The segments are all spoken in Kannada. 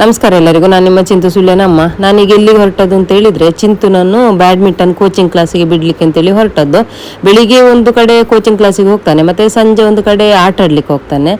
ನಮಸ್ಕಾರ ಎಲ್ಲರಿಗೂ. ನಾನು ನಿಮ್ಮ ಚಿಂತು ಸುಳ್ಳೆನಮ್ಮ. ನಾನೀಗ ಎಲ್ಲಿಗೆ ಹೊರಟದ್ದು ಅಂತ ಹೇಳಿದರೆ ಚಿಂತು ನಾನು ಬ್ಯಾಡ್ಮಿಂಟನ್ ಕೋಚಿಂಗ್ ಕ್ಲಾಸಿಗೆ ಬಿಡ್ಲಿಕ್ಕೆ ಅಂತೇಳಿ ಹೊರಟದ್ದು. ಬೆಳಿಗ್ಗೆ ಒಂದು ಕಡೆ ಕೋಚಿಂಗ್ ಕ್ಲಾಸಿಗೆ ಹೋಗ್ತಾನೆ, ಮತ್ತೆ ಸಂಜೆ ಒಂದು ಕಡೆ ಆಟ ಆಡಲಿಕ್ಕೆ ಹೋಗ್ತಾನೆ.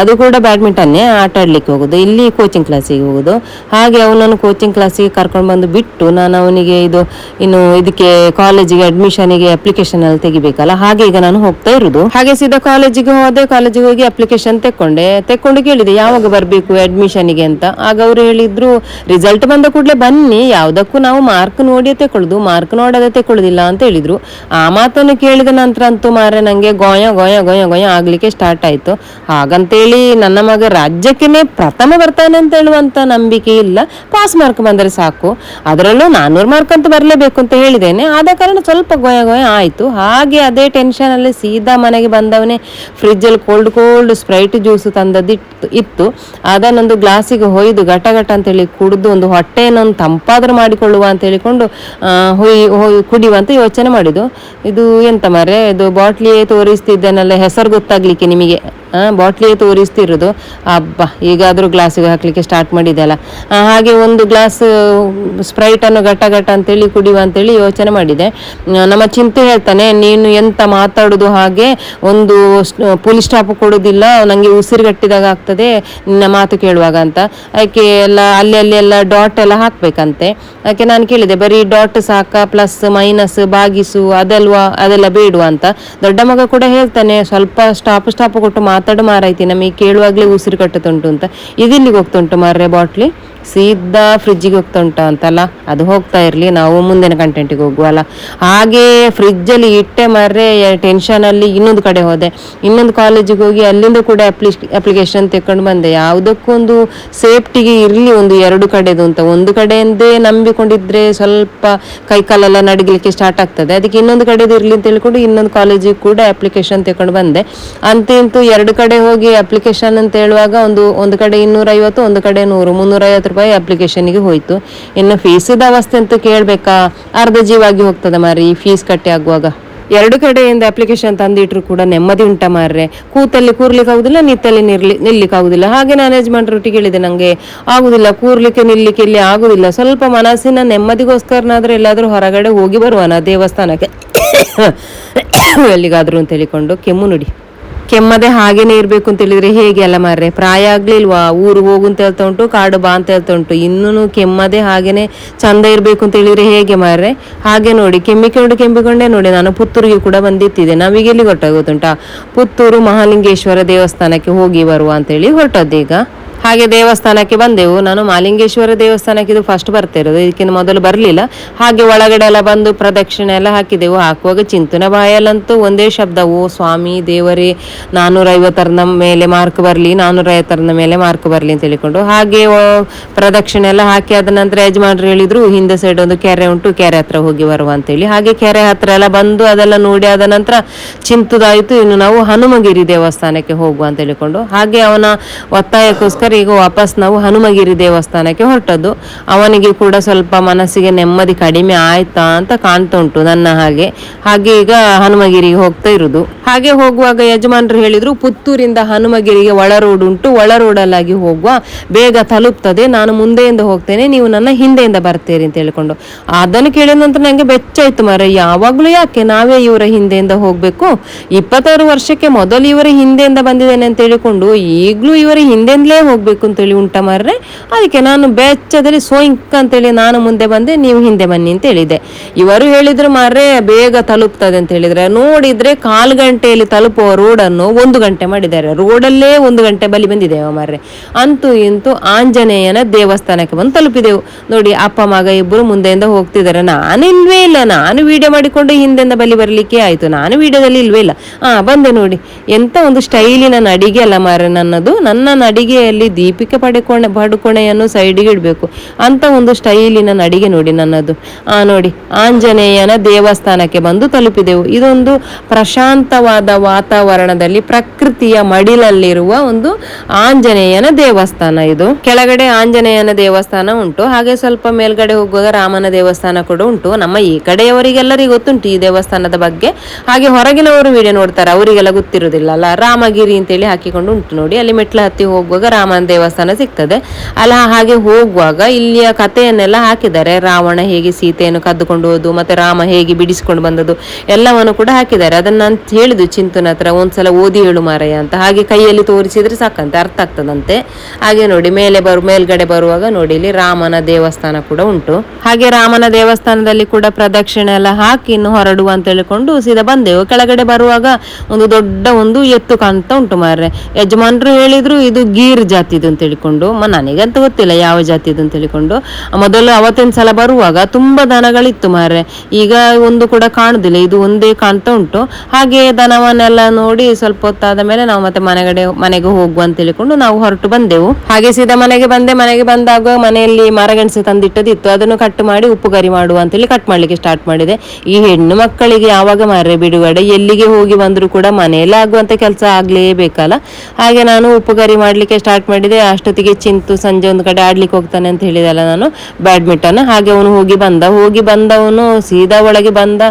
ಅದು ಕೂಡ ಬ್ಯಾಡ್ಮಿಂಟನ್ನೇ ಆಟ ಆಡಲಿಕ್ಕೆ ಹೋಗೋದು, ಇಲ್ಲಿ ಕೋಚಿಂಗ್ ಕ್ಲಾಸಿಗೆ ಹೋಗೋದು. ಹಾಗೆ ಅವನನ್ನು ಕೋಚಿಂಗ್ ಕ್ಲಾಸಿಗೆ ಕರ್ಕೊಂಡು ಬಂದು ಬಿಟ್ಟು ನಾನು ಅವನಿಗೆ ಇದು, ಇನ್ನು ಇದಕ್ಕೆ ಕಾಲೇಜಿಗೆ ಅಡ್ಮಿಷನಿಗೆ ಅಪ್ಲಿಕೇಶನ್ ಎಲ್ಲ ತೆಗಿಬೇಕಲ್ಲ, ಹಾಗೆ ಈಗ ನಾನು ಹೋಗ್ತಾ ಇರೋದು. ಹಾಗೆ ಸೀದಾ ಕಾಲೇಜಿಗೆ ಹೋದೆ ಕಾಲೇಜಿಗೆ ಹೋಗಿ ಅಪ್ಲಿಕೇಶನ್ ತೆಕ್ಕೊಂಡೆ. ತೆಕ್ಕೊಂಡು ಕೇಳಿದೆ, ಯಾವಾಗ ಬರಬೇಕು ಅಡ್ಮಿಷನಿಗೆ ಅಂತ. ಆಗ ಅವರು ಹೇಳಿದ್ರು ರಿಸಲ್ಟ್ ಬಂದ ಕೂಡಲೇ ಬನ್ನಿ, ಯಾವುದಕ್ಕೂ ನಾವು ಮಾರ್ಕ್ ನೋಡಿ ತೆಕೊಳ್ಳೋದು ಮಾರ್ಕ್ ನೋಡದೆ ತೆಕೊಳ್ಳೋದಿಲ್ಲ ಅಂತ ಹೇಳಿದ್ರು. ಆ ಮಾತನ್ನು ಕೇಳಿದ ನಂತರ ಅಂತೂ ಮಾರೆ ನಂಗೆ ಗೋಯ ಗೋಯ ಗೋಯ ಗೋಯ ಆಗ್ಲಿಕ್ಕೆ ಸ್ಟಾರ್ಟ್ ಆಯ್ತು. ಹಾಗಂತೇಳಿ ನನ್ನ ಮಗ ರಾಜ್ಯಕ್ಕೇನೆ ಪ್ರಥಮ ಬರ್ತಾನೆ ಅಂತ ಹೇಳುವಂತ ನಂಬಿಕೆ ಇಲ್ಲ. ಪಾಸ್ ಮಾರ್ಕ್ ಬಂದರೆ ಸಾಕು. ಅದರಲ್ಲೂ ನಾನ್ನೂರು ಮಾರ್ಕ್ ಅಂತ ಬರಲೇಬೇಕು ಅಂತ ಹೇಳಿದ್ದೇನೆ. ಆದ ಕಾರಣ ಸ್ವಲ್ಪ ಗೋಯ ಗೋಯ ಆಯ್ತು. ಹಾಗೆ ಅದೇ ಟೆನ್ಷನ್ ಅಲ್ಲಿ ಸೀದಾ ಮನೆಗೆ ಬಂದವನೇ ಫ್ರಿಜ್ಜಲ್ಲಿ ಕೋಲ್ಡ್ ಕೋಲ್ಡ್ ಸ್ಪ್ರೈಟ್ ಜ್ಯೂಸ್ ತಂದದ್ದು ಇತ್ತು. ಅದನ್ನೊಂದು ಗ್ಲಾಸಿಗೆ ಹೊಯ್ದು ಘಟ ಘಟ ಅಂತೇಳಿ ಕುಡಿದು ಒಂದು ಹೊಟ್ಟೆಯನ್ನು ತಂಪಾದ್ರೂ ಮಾಡಿಕೊಳ್ಳುವ ಅಂತ ಹೇಳಿಕೊಂಡು ಹೊಯ್ ಹೊಯ್, ಕುಡಿಯುವ ಅಂತ ಯೋಚನೆ ಮಾಡಿದ್ದು. ಇದು ಎಂತ ಮಾರೆ ಇದು ಬಾಟ್ಲಿಯೇ ತೋರಿಸ್ತಿದ್ದೇನಲ್ಲ, ಹೆಸರು ಗೊತ್ತಾಗ್ಲಿಕ್ಕೆ ನಿಮಗೆ? ಬಾಟ್ಲಿಯೇ ತೋರಿಸ್ತಿರೋದು. ಅಬ್ಬ, ಈಗಾದರೂ ಗ್ಲಾಸಿಗೆ ಹಾಕಲಿಕ್ಕೆ ಸ್ಟಾರ್ಟ್ ಮಾಡಿದೆಲ್ಲ ಹಾಗೆ ಒಂದು ಗ್ಲಾಸ್ ಸ್ಪ್ರೈಟನ್ನು ಘಟ ಘಟ ಅಂತೇಳಿ ಕುಡಿಯುವ ಅಂತೇಳಿ ಯೋಚನೆ ಮಾಡಿದೆ. ನಮ್ಮ ಚಿಂತೆ ಹೇಳ್ತಾನೆ, ನೀನು ಎಂತ ಮಾತಾಡೋದು ಹಾಗೆ ಒಂದು ಪೊಲೀಸ್ ಸ್ಟಾಪ್ ಕೊಡೋದಿಲ್ಲ ಉಸಿರು ಉಸಿರುಗಟ್ಟಿದಾಗ ಆಗ್ತದೆ, ನಿನ್ನ ಮಾತು ಕೇಳುವಾಗ ಅಂತ. ಅದಕ್ಕೆ ಎಲ್ಲ, ಅಲ್ಲಿ ಅಲ್ಲಿ ಎಲ್ಲ ಡಾಟ್ ಎಲ್ಲ ಹಾಕಬೇಕಂತೆ. ಅದಕ್ಕೆ ನಾನು ಕೇಳಿದೆ, ಬರೀ ಡಾಟ್ ಸಾಕ ಪ್ಲಸ್ ಮೈನಸ್ ಬಾಗಿಸು, ಅದಲ್ವಾ, ಅದೆಲ್ಲ ಬೇಡುವ ಅಂತ. ದೊಡ್ಡ ಮಗ ಕೂಡ ಹೇಳ್ತಾನೆ, ಸ್ವಲ್ಪ ಸ್ಟಾಪ್ ಸ್ಟಾಪ್ ಕೊಟ್ಟು ಮಾತಾಡು ಮಾರೈತಿ ನಮಗೆ ಕೇಳುವಾಗ್ಲೇ ಉಸಿರು ಕಟ್ಟುತ್ತುಂಟು ಅಂತ. ಇದಿಲ್ಲಿಗೆ ಹೋಗ್ತುಂಟು ಮಾರ್ರೆ ಬಾಟ್ಲಿ? ಸೀದಾ ಫ್ರಿಜ್ಜಿಗೆ ಹೋಗ್ತಾ ಉಂಟ ಅಂತಲ್ಲ? ಅದು ಹೋಗ್ತಾ ಇರಲಿ, ನಾವು ಮುಂದಿನ ಕಂಟೆಂಟಿಗೆ ಹೋಗುವಲ್ಲ ಹಾಗೆ ಫ್ರಿಜ್ಜಲ್ಲಿ ಇಟ್ಟೆ ಮರ್ರೆ ಟೆನ್ಷನಲ್ಲಿ ಇನ್ನೊಂದು ಕಡೆ ಹೋದೆ. ಇನ್ನೊಂದು ಕಾಲೇಜಿಗೆ ಹೋಗಿ ಅಲ್ಲಿಂದ ಕೂಡ ಅಪ್ಲಿ ಅಪ್ಲಿಕೇಶನ್ ತೆಕೊಂಡು ಬಂದೆ. ಯಾವುದಕ್ಕೊಂದು ಸೇಫ್ಟಿಗೆ ಇರಲಿ ಒಂದು ಎರಡು ಕಡೆದು ಅಂತ. ಒಂದು ಕಡೆಯಿಂದೇ ನಂಬಿಕೊಂಡಿದ್ರೆ ಸ್ವಲ್ಪ ಕೈ ಕಾಲೆಲ್ಲ ನಡಗಲಿಕ್ಕೆ ಸ್ಟಾರ್ಟ್ ಆಗ್ತದೆ. ಅದಕ್ಕೆ ಇನ್ನೊಂದು ಕಡೆದು ಇರಲಿ ಅಂತ ಹೇಳ್ಕೊಂಡು ಇನ್ನೊಂದು ಕಾಲೇಜಿಗೆ ಕೂಡ ಅಪ್ಲಿಕೇಶನ್ ತೆಕೊಂಡು ಬಂದೆ. ಅಂತೂ ಎರಡು ಕಡೆ ಹೋಗಿ ಅಪ್ಲಿಕೇಶನ್ ಅಂತ ಹೇಳುವಾಗ ಒಂದು ಒಂದು ಕಡೆ ಇನ್ನೂರೈವತ್ತು, ಒಂದು ಕಡೆ ನೂರು, ಮುನ್ನೂರೈವತ್ತು ರೂಪಾಯಿ ಅಪ್ಲಿಕೇಶನ್ಗೆ ಹೋಯ್ತು. ಇನ್ನು ಫೀಸದ ಅವಸ್ಥೆ ಅಂತ ಕೇಳಬೇಕಾ? ಅರ್ಧ ಜೀವಾಗಿ ಹೋಗ್ತದೆ ಮಾರಿ ಫೀಸ್ ಕಟ್ಟಿ ಆಗುವಾಗ? ಎರಡು ಕಡೆಯಿಂದ ಅಪ್ಲಿಕೇಶನ್ ತಂದಿಟ್ರು ಕೂಡ ನೆಮ್ಮದಿ ಉಂಟ ಮಾರ್ರೆ. ಕೂತಲ್ಲಿ ಕೂರ್ಲಿಕ್ಕೆ ಆಗುದಿಲ್ಲ, ನಿತ್ತಲ್ಲಿ ನಿರ್ಲಿ, ನಿಲ್ಲಿಕ್ಕೆ ಆಗುದಿಲ್ಲ. ಹಾಗೆ ನಾನು ಯಜಮಾನ್ರೊಟ್ಟಿಗೆ ಹೇಳಿದೆ ನಂಗೆ. ಆಗುದಿಲ್ಲ, ಕೂರ್ಲಿಕ್ಕೆ, ನಿಲ್ಲಿಕ್ಕೆ ಇಲ್ಲಿ ಆಗುದಿಲ್ಲ. ಸ್ವಲ್ಪ ಮನಸ್ಸಿನ ನೆಮ್ಮದಿಗೋಸ್ಕರನಾದ್ರೆ ಎಲ್ಲಾದ್ರೂ ಹೊರಗಡೆ ಹೋಗಿ ಬರುವನ ದೇವಸ್ಥಾನಕ್ಕೆ? ಎಲ್ಲಿಗಾದ್ರೂ ಅಂತ ಹೇಳಿಕೊಂಡು ಕೆಮ್ಮು ನುಡಿ. ಕೆಮ್ಮದೆ ಹಾಗೇನೆ ಇರಬೇಕು ಅಂತ ಹೇಳಿದ್ರೆ ಹೇಗೆ ಅಲ್ಲ ಮಾರ್ರೆ? ಪ್ರಾಯ ಆಗ್ಲಿಲ್ವಾ? ಊರು ಹೋಗು ಅಂತ ಹೇಳ್ತಾ ಉಂಟು, ಕಾಡು ಬಾ ಅಂತ ಹೇಳ್ತಾ ಉಂಟು. ಇನ್ನೂ ಕೆಮ್ಮದೆ ಹಾಗೇನೆ ಚಂದ ಇರಬೇಕು ಅಂತ ಹೇಳಿದ್ರೆ ಹೇಗೆ ಮಾರ್ರೆ? ಹಾಗೆ ನೋಡಿ, ಕೆಮ್ಮಿಕೊಂಡು ಕೆಮ್ಮಿಕೊಂಡೇ ನೋಡಿ, ನಾನು ಪುತ್ತೂರಿಗೆ ಕೂಡ ಬಂದಿತ್ತಿದೆ ನಾವೀಗ ಎಲ್ಲಿ ಗೊತ್ತಾಗುತ್ತುಂಟಾ ಪುತ್ತೂರು ಮಹಾಲಿಂಗೇಶ್ವರ ದೇವಸ್ಥಾನಕ್ಕೆ ಹೋಗಿ ಬರುವ ಅಂತೇಳಿ ಹೊರಟದ್ದೀಗ ಹಾಗೆ ದೇವಸ್ಥಾನಕ್ಕೆ ಬಂದೆವು. ನಾನು ಮಾಲಿಂಗೇಶ್ವರ ದೇವಸ್ಥಾನಕ್ಕೆ ಇದು ಫಸ್ಟ್ ಬರ್ತಾ ಇರೋದು ಇದಕ್ಕಿಂತ ಮೊದಲು ಬರಲಿಲ್ಲ. ಹಾಗೆ ಒಳಗಡೆ ಎಲ್ಲ ಬಂದು ಪ್ರದಕ್ಷಿಣೆ ಎಲ್ಲ ಹಾಕಿದೆವು. ಹಾಕುವಾಗ ಚಿಂತನ ಬಾಯಲ್ಲಂತೂ ಒಂದೇ ಶಬ್ದ, ಓ ಸ್ವಾಮಿ, ದೇವರೇ ನಾನ್ನೂರ ಐವತ್ತರದ ಮೇಲೆ ಮಾರ್ಕ್ ಬರಲಿ ನಾನ್ನೂರ ಐವತ್ತರದ ಮೇಲೆ ಮಾರ್ಕ್ ಬರಲಿ ಅಂತ ಹೇಳಿಕೊಂಡು ಹಾಗೆ ಪ್ರದಕ್ಷಿಣೆ ಎಲ್ಲ ಹಾಕಿ ಆದ ನಂತರ ಯಜಮಾನ್ರು ಹೇಳಿದ್ರು, ಹಿಂದೆ ಸೈಡ್ ಒಂದು ಕೆರೆ ಉಂಟು, ಕೆರೆ ಹತ್ರ ಹೋಗಿ ಬರುವ ಅಂತೇಳಿ ಹಾಗೆ ಕೆರೆ ಹತ್ರ ಎಲ್ಲ ಬಂದು ಅದೆಲ್ಲ ನೋಡಿ ಆದ ನಂತರ ಚಿಂತದಾಯಿತು, ಇನ್ನು ನಾವು ಹನುಮಗಿರಿ ದೇವಸ್ಥಾನಕ್ಕೆ ಹೋಗುವ ಅಂತ ಹೇಳಿಕೊಂಡು. ಹಾಗೆ ಅವನ ಒತ್ತಾಯಕ್ಕೋಸ್ಕರ ಈಗ ವಾಪಸ್ ನಾವು ಹನುಮಗಿರಿ ದೇವಸ್ಥಾನಕ್ಕೆ ಹೊರಟದ್ದು. ಅವನಿಗೆ ಕೂಡ ಸ್ವಲ್ಪ ಮನಸ್ಸಿಗೆ ನೆಮ್ಮದಿ ಕಡಿಮೆ ಆಯ್ತಾ ಅಂತ ಕಾಣ್ತಾ ಉಂಟು ನನ್ನ ಹಾಗೆ. ಹಾಗೆ ಈಗ ಹನುಮಗಿರಿಗೆ ಹೋಗ್ತಾ ಇರುದು. ಹಾಗೆ ಹೋಗುವಾಗ ಯಜಮಾನ್ರು ಹೇಳಿದ್ರು, ಪುತ್ತೂರಿಂದ ಹನುಮಗಿರಿಗೆ ಒಳ ರೋಡ್ ಉಂಟು, ಒಳ ರೋಡಲ್ಲಾಗಿ ಹೋಗುವ. ಬೇಗ ತಲುಪ್ತದೆ, ನಾನು ಮುಂದೆಯಿಂದ ಹೋಗ್ತೇನೆ, ನೀವು ನನ್ನ ಹಿಂದೆಯಿಂದ ಬರ್ತೀರಿ ಅಂತ ಹೇಳ್ಕೊಂಡು. ಅದನ್ನು ಕೇಳಿದ ನಂತರ ನಂಗೆ ಬೆಚ್ಚಾಯ್ತು ಮರ, ಯಾವಾಗ್ಲೂ ಯಾಕೆ ನಾವೇ ಇವರ ಹಿಂದೆಯಿಂದ ಹೋಗ್ಬೇಕು? ಇಪ್ಪತ್ತಾರು ವರ್ಷಕ್ಕೆ ಮೊದಲು ಇವರ ಹಿಂದೆಯಿಂದ ಬಂದಿದ್ದೇನೆ ಅಂತ ಹೇಳಿಕೊಂಡು, ಈಗಲೂ ಇವರ ಹಿಂದೆಯಿಂದಲೇ ಹೋಗ್ಬೇಕು ಅಂತೇಳಿ ಉಂಟ ಮಾರ್ರೆ. ಅದಕ್ಕೆ ನಾನು ಬೆಚ್ಚದಲ್ಲಿ ಸೋಯಿಂಕ್ ಅಂತೇಳಿ ನಾನು ಮುಂದೆ ಬಂದೆ, ನೀವು ಹಿಂದೆ ಬನ್ನಿ ಅಂತ ಹೇಳಿದೆ. ಇವರು ಹೇಳಿದ್ರು ಮಾರ್ರೆ, ಬೇಗ ತಲುಪ್ತದೆ ಅಂತ ಹೇಳಿದ್ರೆ. ನೋಡಿದ್ರೆ ಕಾಲು ಗಂಟೆಯಲ್ಲಿ ತಲುಪುವ ರೋಡನ್ನು ಒಂದು ಗಂಟೆ ಮಾಡಿದ್ದಾರೆ. ರೋಡಲ್ಲೇ ಒಂದು ಗಂಟೆ ಬಲಿ ಬಂದಿದ್ದೇವೆ ಮಾರ್ರೆ. ಅಂತೂ ಇಂತೂ ಆಂಜನೇಯನ ದೇವಸ್ಥಾನಕ್ಕೆ ಬಂದು ತಲುಪಿದೆವು. ನೋಡಿ, ಅಪ್ಪ, ಮಗ ಇಬ್ಬರು ಮುಂದೆಯಿಂದ ಹೋಗ್ತಿದ್ದಾರೆ. ನಾನು ಇಲ್ವೇ ಇಲ್ಲ. ನಾನು ವಿಡಿಯೋ ಮಾಡಿಕೊಂಡು ಹಿಂದೆಯಿಂದ ಬಲಿ ಬರಲಿಕ್ಕೆ ಆಯ್ತು. ನಾನು ವಿಡಿಯೋದಲ್ಲಿ ಇಲ್ವೇ ಇಲ್ಲ. ಹಾ ಬಂದೆ ನೋಡಿ. ಎಂತ ಒಂದು ಸ್ಟೈಲಿನ ನಡಿಗೆ ಅಲ್ಲ ಮಾರ್ರೆ ನನ್ನದು. ನನ್ನ ನಡಿಗೆಯಲ್ಲಿ ದೀಪಿಕೆ ಪಡೆಕೊಣೆ, ಪಡುಕೊಣೆಯನ್ನು ಸೈಡಿಗೆ ಇಡಬೇಕು. ಅಂತ ಒಂದು ಸ್ಟೈಲಿನ ನಡಿಗೆ ನೋಡಿ ನನ್ನದು. ಆ ನೋಡಿ, ಆಂಜನೇಯನ ದೇವಸ್ಥಾನಕ್ಕೆ ಬಂದು ತಲುಪಿದೆವು. ಇದೊಂದು ಪ್ರಶಾಂತವಾದ ವಾತಾವರಣದಲ್ಲಿ ಪ್ರಕೃತಿಯ ಮಡಿಲಲ್ಲಿರುವ ಒಂದು ಆಂಜನೇಯನ ದೇವಸ್ಥಾನ ಇದು. ಕೆಳಗಡೆ ಆಂಜನೇಯನ ದೇವಸ್ಥಾನ ಉಂಟು, ಹಾಗೆ ಸ್ವಲ್ಪ ಮೇಲ್ಗಡೆ ಹೋಗುವಾಗ ರಾಮನ ದೇವಸ್ಥಾನ ಕೂಡ ಉಂಟು. ನಮ್ಮ ಈ ಕಡೆಯವರಿಗೆಲ್ಲರಿಗೂ ಗೊತ್ತುಂಟು ಈ ದೇವಸ್ಥಾನದ ಬಗ್ಗೆ. ಹಾಗೆ ಹೊರಗಿನವರು ವಿಡಿಯೋ ನೋಡ್ತಾರೆ, ಅವರಿಗೆಲ್ಲ ಗೊತ್ತಿರೋದಿಲ್ಲ ಅಲ್ಲ. ರಾಮಗಿರಿ ಅಂತೇಳಿ ಹಾಕಿಕೊಂಡು ಉಂಟು ನೋಡಿ. ಅಲ್ಲಿ ಮೆಟ್ಲ ಹತ್ತಿ ಹೋಗುವಾಗ ರಾಮನ ರಾಮನ ದೇವಸ್ಥಾನ ಸಿಗ್ತದೆ. ಅಲ್ಲ, ಹಾಗೆ ಹೋಗುವಾಗ ಇಲ್ಲಿಯ ಕಥೆಯನ್ನೆಲ್ಲ ಹಾಕಿದ್ದಾರೆ. ರಾವಣ ಹೇಗೆ ಸೀತೆಯನ್ನು ಕದ್ದುಕೊಂಡು ಹೋದು, ಮತ್ತೆ ರಾಮ ಹೇಗೆ ಬಿಡಿಸಿಕೊಂಡು ಬಂದದ್ದು, ಎಲ್ಲವನ್ನು ಕೂಡ ಹಾಕಿದ್ದಾರೆ. ಅದನ್ನು ನಾನು ಹೇಳಿದ್ದು ಚಿಂತನ ಹತ್ರ, ಒಂದ್ಸಲ ಓದಿ ಹೇಳು ಮಾರಯ್ಯ ಅಂತ. ಹಾಗೆ ಕೈಯಲ್ಲಿ ತೋರಿಸಿದ್ರೆ ಸಾಕಂತೆ, ಅರ್ಥ ಆಗ್ತದಂತೆ. ಹಾಗೆ ನೋಡಿ, ಮೇಲೆ ಬರು, ಮೇಲ್ಗಡೆ ಬರುವಾಗ ನೋಡಿ, ಇಲ್ಲಿ ರಾಮನ ದೇವಸ್ಥಾನ ಕೂಡ ಉಂಟು. ಹಾಗೆ ರಾಮನ ದೇವಸ್ಥಾನದಲ್ಲಿ ಕೂಡ ಪ್ರದಕ್ಷಿಣೆ ಎಲ್ಲ ಹಾಕಿ ಇನ್ನು ಹೊರಡುವ ಅಂತ ಹೇಳಿಕೊಂಡು ಸೀದಾ ಬಂದೆವು. ಕೆಳಗಡೆ ಬರುವಾಗ ಒಂದು ದೊಡ್ಡ ಒಂದು ಎತ್ತು ಕಾಣ್ತಾ ಉಂಟು ಮಾರ್ರೆ. ಯಜಮಾನ್ರು ಹೇಳಿದ್ರು, ಇದು ಗೀರ್ ಜಾತಿದು ಅಂತ ಹೇಳಿಕೊಂಡು ನನಗಂತ ಗೊತ್ತಿಲ್ಲ ಯಾವ ಜಾತಿದು ಅಂತ ಹೇಳಿಕೊಂಡು ಮೊದಲು ಅವತ್ತಿನ ಸಲ ಬರುವಾಗ ತುಂಬಾ ದನಗಳಿತ್ತು ಮಾರ್ರೆ. ಈಗ ಒಂದು ಕೂಡ ಕಾಣುದಿಲ್ಲ, ಇದು ಒಂದೇ ಕಾಣ್ತಾ ಉಂಟು. ಹಾಗೆ ದನವನ್ನೆಲ್ಲ ನೋಡಿ ಸ್ವಲ್ಪ ಹೊತ್ತಾದ ಮೇಲೆ ನಾವು ಮತ್ತೆ ಮನೆಗಡೆ, ಮನೆಗೆ ಹೋಗುವ ಅಂತ ಹೇಳಿಕೊಂಡು ನಾವು ಹೊರಟು ಬಂದೆವು. ಹಾಗೆ ಸೀದಾ ಮನೆಗೆ ಬಂದೆ, ಮನೆಗೆ ಬಂದಾಗ ಮನೆಯಲ್ಲಿ ಮರಗೆಣಸು ತಂದಿಟ್ಟದಿತ್ತು. ಅದನ್ನು ಕಟ್ ಮಾಡಿ ಉಪ್ಪು ಕರಿ ಮಾಡುವ ಅಂತೇಳಿ ಕಟ್ ಮಾಡ್ಲಿಕ್ಕೆ ಸ್ಟಾರ್ಟ್ ಮಾಡಿದೆ. ಈ ಹೆಣ್ಣು ಮಕ್ಕಳಿಗೆ ಯಾವಾಗ ಮಾರ್ರೆ ಬಿಡುಗಡೆ? ಎಲ್ಲಿಗೆ ಹೋಗಿ ಬಂದ್ರು ಕೂಡ ಮನೆಯಲ್ಲೇ ಆಗುವಂತ ಕೆಲಸ ಆಗ್ಲೇಬೇಕಲ್ಲ. ಹಾಗೆ ನಾನು ಉಪ್ಪು ಕರಿ ಮಾಡ್ಲಿಕ್ಕೆ ಸ್ಟಾರ್ಟ್ ಮಾಡಿದೆ, ಅಷ್ಟೊತ್ತಿಗೆ ಚಿಂತು ಸಂಜೆ ಒಂದು ಕಡೆ ಆಡ್ಲಿಕ್ಕೆ ಹೋಗ್ತಾನೆ ಅಂತ ಹೇಳಿದಲ್ಲ ನಾನು ಬ್ಯಾಡ್ಮಿಂಟನ್. ಹಾಗೆ ಅವನು ಹೋಗಿ ಬಂದ. ಹೋಗಿ ಬಂದವನು ಸೀದಾ ಒಳಗೆ ಬಂದ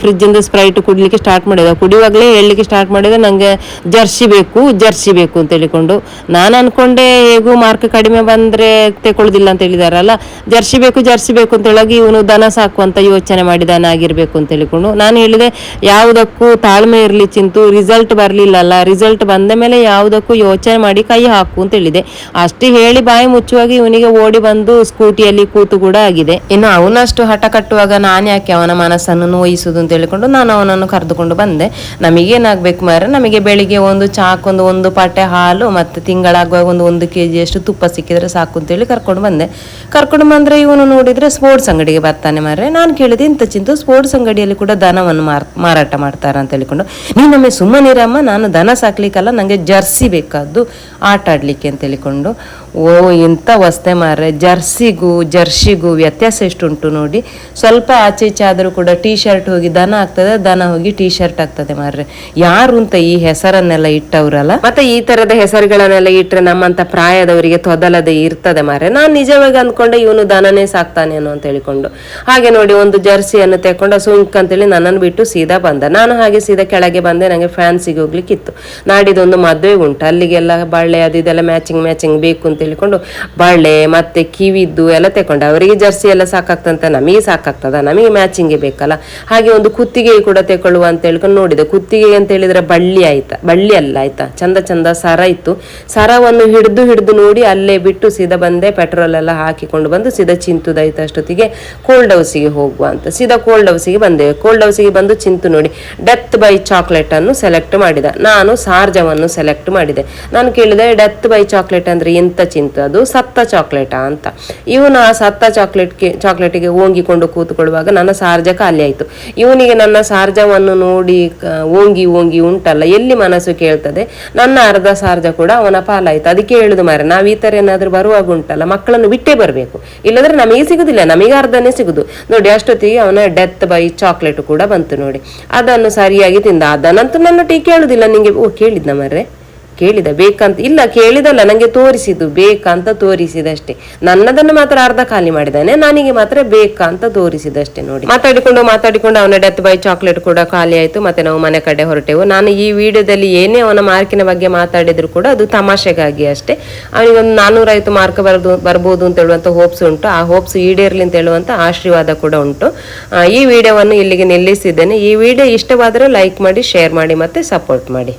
ಫ್ರಿಜ್ಜಿಂದ ಸ್ಪ್ರೈಟ್ ಕುಡ್ಲಿಕ್ಕೆ ಸ್ಟಾರ್ಟ್ ಮಾಡಿದ. ಕುಡಿಯುವಾಗಲೇ ಹೇಳಲಿಕ್ಕೆ ಸ್ಟಾರ್ಟ್ ಮಾಡಿದ ನನಗೆ ಜರ್ಸಿ ಬೇಕು ಜರ್ಸಿ ಬೇಕು ಅಂತ ಹೇಳಿಕೊಂಡು. ನಾನು ಅನ್ಕೊಂಡೆ ಹೇಗೂ ಮಾರ್ಕ್ ಕಡಿಮೆ ಬಂದರೆ ತೆಕೊಳ್ಳೋದಿಲ್ಲ ಅಂತ ಹೇಳಿದಾರಲ್ಲ, ಜರ್ಸಿ ಬೇಕು ಜರ್ಸಿ ಬೇಕು ಅಂತ ಹೇಳಾಗಿ ಇವನು ದನ ಸಾಕುವಂತ ಯೋಚನೆ ಮಾಡಿ ದನ ಆಗಿರ್ಬೇಕು ಅಂತ ಹೇಳಿಕೊಂಡು. ನಾನು ಹೇಳಿದೆ, ಯಾವುದಕ್ಕೂ ತಾಳ್ಮೆ ಇರಲಿ ಚಿಂತು ರಿಸಲ್ಟ್ ಬರಲಿಲ್ಲಲ್ಲ. ರಿಸಲ್ಟ್ ಬಂದ ಮೇಲೆ ಯಾವುದಕ್ಕೂ ಯೋಚನೆ ಮಾಡಿ ಕೈ ಹಾಕು ಅಂತ ಹೇಳಿದೆ. ಅಷ್ಟು ಹೇಳಿ ಬಾಯಿ ಮುಚ್ಚುವಾಗ ಇವನಿಗೆ ಓಡಿ ಬಂದು ಸ್ಕೂಟಿಯಲ್ಲಿ ಕೂತು ಕೂಡ ಆಗಿದೆ. ಇನ್ನು ಅವನಷ್ಟು ಹಠ ಕಟ್ಟುವಾಗ ನಾನು ಯಾಕೆ ಅವನ ಮನಸ್ಸನ್ನು ನೋಯಿಸುದು ಅಂತ ಹೇಳಿಕೊಂಡು ನಾನು ಅವನನ್ನು ಕರೆದುಕೊಂಡು ಬಂದೆ. ನಮಗೇನಾಗಬೇಕು ಮಾರ ನಮಗೆ ಬೆಳಿಗ್ಗೆ ಒಂದು ಚಾಕೊಂದು ಒಂದು ಪಾಟೆ ಹಾಲು ಮತ್ತು ತಿಂಗಳಾಗುವಾಗ ಒಂದು ಒಂದು ಕೆ ಜಿಯಷ್ಟು ತುಪ್ಪ ಸಿಕ್ಕಿದ್ರೆ ಸಾಕು ಅಂತೇಳಿ ಕರ್ಕೊಂಡು ಬಂದೆ. ಕರ್ಕೊಂಡು ಬಂದರೆ ಇವನು ನೋಡಿದರೆ ಸ್ಪೋರ್ಟ್ಸ್ ಅಂಗಡಿಗೆ ಬರ್ತಾನೆ ಮಾರ್ರೆ. ನಾನು ಕೇಳಿದೆ, ಇಂಥ ಚಿಂತು ಸ್ಪೋರ್ಟ್ಸ್ ಅಂಗಡಿಯಲ್ಲಿ ಕೂಡ ದನವನ್ನು ಮಾರ್, ಮಾರಾಟ ಮಾಡ್ತಾರೆ ಅಂತ ಹೇಳಿಕೊಂಡು. ನೀನೊಮ್ಮೆ ಸುಮ್ಮನಿರಮ್ಮ, ನಾನು ದನ ಸಾಕ್ಲಿಕ್ಕಲ್ಲ ನನಗೆ ಜರ್ಸಿ ಬೇಕಾದ್ದು. ಆಟ ಆಡ್ಲಿಕ್ಕೆ ಅಂತ ಹೇಳಿಕೊಂಡು, ಓ, ಇಂಥ ವಸ್ತೆ ಮಾರ್ರೆ, ಜರ್ಸಿಗೂ ಜರ್ಸಿಗೂ ವ್ಯತ್ಯಾಸ ಎಷ್ಟುಂಟು ನೋಡಿ. ಸ್ವಲ್ಪ ಆಚೆ ಈಚೆ ಆದರೂ ಕೂಡ ಟೀ ಶರ್ಟ್ ಹೋಗಿ ದನ ಆಗ್ತದೆ, ದನ ಹೋಗಿ ಟೀ ಶರ್ಟ್ ಆಗ್ತದೆ ಮಾರ್ರೆ. ಯಾರು ಅಂತ ಈ ಹೆಸರನ್ನೆಲ್ಲ ಇಟ್ಟವ್ರಲ್ಲ? ಮತ್ತೆ ಈ ತರದ ಹೆಸರುಗಳನ್ನೆಲ್ಲ ಇಟ್ಟರೆ ನಮ್ಮಂತ ಪ್ರಾಯದವರಿಗೆ ತೊದಲದೆ ಇರ್ತದೆ ಮಾರ್ರೆ. ನಾನು ನಿಜವಾಗಿ ಅಂದ್ಕೊಂಡೆ ಇವನು ದನನೇ ಸಾಕ್ತಾನೇನೋ ಅಂತ ಹೇಳಿಕೊಂಡು. ಹಾಗೆ ನೋಡಿ, ಒಂದು ಜರ್ಸಿಯನ್ನು ತೆಕೊಂಡು ಸುಂಕ್ ಅಂತೇಳಿ ನನ್ನನ್ನು ಬಿಟ್ಟು ಸೀದಾ ಬಂದ. ನಾನು ಹಾಗೆ ಸೀದಾ ಕೆಳಗೆ ಬಂದೆ ನನಗೆ ಫ್ಯಾನ್ಸಿಗೆ ಹೋಗ್ಲಿಕ್ಕಿತ್ತು. ನಾಡಿದೊಂದು ಮದುವೆ ಉಂಟು. ಅಲ್ಲಿಗೆಲ್ಲ ಬಳ್ಳೆ ಅದು ಇದೆಲ್ಲ ಮ್ಯಾಚಿಂಗ್ ಮ್ಯಾಚಿಂಗ್ ಬೇಕು ಅಂತ ಹೇಳಿಕೊಂಡು ಬಳ್ಳೆ ಮತ್ತೆ ಕಿವಿದ್ದು ಎಲ್ಲ ತೆಕೊಂಡೆ ಅವರಿಗೆ ಜರ್ಸಿ ಎಲ್ಲ ಸಾಕಾಗ್ತಂತ ನಮಗೆ ಸಾಕಾಗ್ತದ. ನಮಗೆ ಮ್ಯಾಚಿಂಗೇ ಬೇಕಲ್ಲ. ಹಾಗೆ ಒಂದು ಕುತ್ತಿಗೆ ಕೂಡ ತೆಕೊಳ್ಳುವ ಅಂತ ಹೇಳ್ಕೊಂಡು ನೋಡಿದೆ. ಕುತ್ತಿಗೆ ಅಂತ ಹೇಳಿದ್ರೆ ಬಳ್ಳಿ ಆಯ್ತಾ? ಬಳ್ಳಿ ಅಲ್ಲ, ಆಯ್ತಾ? ಚಂದ ಚಂದ ಸರ ಇತ್ತು. ಸರವನ್ನು ಹಿಡಿದು ಹಿಡಿದು ನೋಡಿ ಅಲ್ಲೇ ಬಿಟ್ಟು ಸೀದಾ ಬಂದೆ ಪೆಟ್ರೋಲ್ ಎಲ್ಲ ಹಾಕಿಕೊಂಡು ಬಂದು ಸೀದಾ ಚಿಂತುದಾಯ್ತು ಅಷ್ಟೊತ್ತಿಗೆ ಕೋಲ್ಡ್ ಹೌಸಿಗೆ ಹೋಗುವ ಅಂತ. ಸೀದಾ ಕೋಲ್ಡ್ ಹೌಸಿಗೆ ಬಂದೆ. ಕೋಲ್ಡ್ ಹೌಸಿಗೆ ಬಂದು ಚಿಂತು ನೋಡಿ. ಡೆತ್ ಬೈ ಚಾಕ್ಲೇಟ್ ಅನ್ನು ಸೆಲೆಕ್ಟ್ ಮಾಡಿದ. ನಾನು ಸಾರ್ಜವನ್ನು ಸೆಲೆಕ್ಟ್ ಮಾಡಿದೆ. ನಾನು ಕೇಳಿದೆ ಡೆತ್ ಬೈ ಚಾಕ್ಲೇಟ್ ಅಂದ್ರೆ ಎಂತ ಚಿಂತ, ಅದು ಸತ್ತ ಚಾಕ್ಲೇಟಾ ಅಂತ. ಇವನು ಆ ಸತ್ತ ಚಾಕ್ಲೇಟ್ಗೆ ಚಾಕ್ಲೇಟಿಗೆ ಓಂಗಿಕೊಂಡು ಕೂತ್ಕೊಳ್ಳುವಾಗ ನನ್ನ ಸಾರ್ಜ ಖಾಲಿ ಆಯಿತು. ಇವನಿಗೆ ನನ್ನ ಸಾರ್ಜವನ್ನು ನೋಡಿ ಓಂಗಿ ಓಂಗಿ ಉಂಟಲ್ಲ, ಎಲ್ಲಿ ಮನಸ್ಸು ಕೇಳ್ತದೆ? ನನ್ನ ಅರ್ಧ ಸಾರ್ಜ ಕೂಡ ಅವನ ಪಾಲಾಯ್ತು. ಅದಕ್ಕೆ ಹೇಳುದು ಮಾರೆ ನಾವು ಈ ತರ ಏನಾದ್ರೂ ಬರುವಾಗ ಉಂಟಲ್ಲ, ಮಕ್ಕಳನ್ನು ಬಿಟ್ಟೇ ಬರಬೇಕು. ಇಲ್ಲದ್ರೆ ನಮಗೆ ಸಿಗುದಿಲ್ಲ, ನಮಗೆ ಅರ್ಧನೇ ಸಿಗುದು. ನೋಡಿ, ಅಷ್ಟೊತ್ತಿಗೆ ಅವನ ಡೆತ್ ಬೈ ಚಾಕ್ಲೇಟ್ ಕೂಡ ಬಂತು ನೋಡಿ. ಅದನ್ನು ಸರಿಯಾಗಿ ತಿಂದ ಅದನ್ನಂತೂ ನನ್ನ ಟೀ ಕೇಳುದಿಲ್ಲ, ನಿಂಗೆ, ಓ, ಕೇಳಿದ್ನ ಮರ್ರೆ? ಕೇಳಿದ, ಬೇಕಂತ, ಇಲ್ಲ, ಕೇಳಿದಲ್ಲ ನನಗೆ ತೋರಿಸಿದ್ದು, ಬೇಕಂತ ತೋರಿಸಿದಷ್ಟೇ. ನನ್ನದನ್ನು ಮಾತ್ರ ಅರ್ಧ ಖಾಲಿ ಮಾಡಿದಾನೆ ನನಗೆ ಮಾತ್ರ ಬೇಕಂತ ತೋರಿಸಿದಷ್ಟೇ ನೋಡಿ. ಮಾತಾಡಿಕೊಂಡು ಮಾತಾಡಿಕೊಂಡು ಅವನ ಡೆತ್ ಬೈ ಚಾಕ್ಲೇಟ್ ಕೂಡ ಖಾಲಿ ಆಯ್ತು. ಮತ್ತೆ ನಾವು ಮನೆ ಕಡೆ ಹೊರಟೆವು. ನಾನು ಈ ವಿಡಿಯೋದಲ್ಲಿ ಏನೇ ಅವನ ಮಾರ್ಕಿನ ಬಗ್ಗೆ ಮಾತಾಡಿದ್ರು ಕೂಡ ಅದು ತಮಾಷೆಗಾಗಿ ಅಷ್ಟೇ. ಅವನಿಗೆ ಒಂದು ನಾನ್ನೂರೈವತ್ತು ಮಾರ್ಕ್ ಬರದು, ಬರ್ಬೋದು ಅಂತ ಹೇಳುವಂತ ಹೋಪ್ಸ್ ಉಂಟು. ಆ ಹೋಪ್ಸ್ ಈಡೇರ್ಲಿ ಅಂತ ಹೇಳುವಂತ ಆಶೀರ್ವಾದ ಕೂಡ ಉಂಟು. ಈ ವಿಡಿಯೋವನ್ನು ಇಲ್ಲಿಗೆ ನಿಲ್ಲಿಸಿದ್ದೇನೆ. ಈ ವಿಡಿಯೋ ಇಷ್ಟವಾದರೆ ಲೈಕ್ ಮಾಡಿ ಶೇರ್ ಮಾಡಿ ಮತ್ತೆ ಸಪೋರ್ಟ್ ಮಾಡಿ.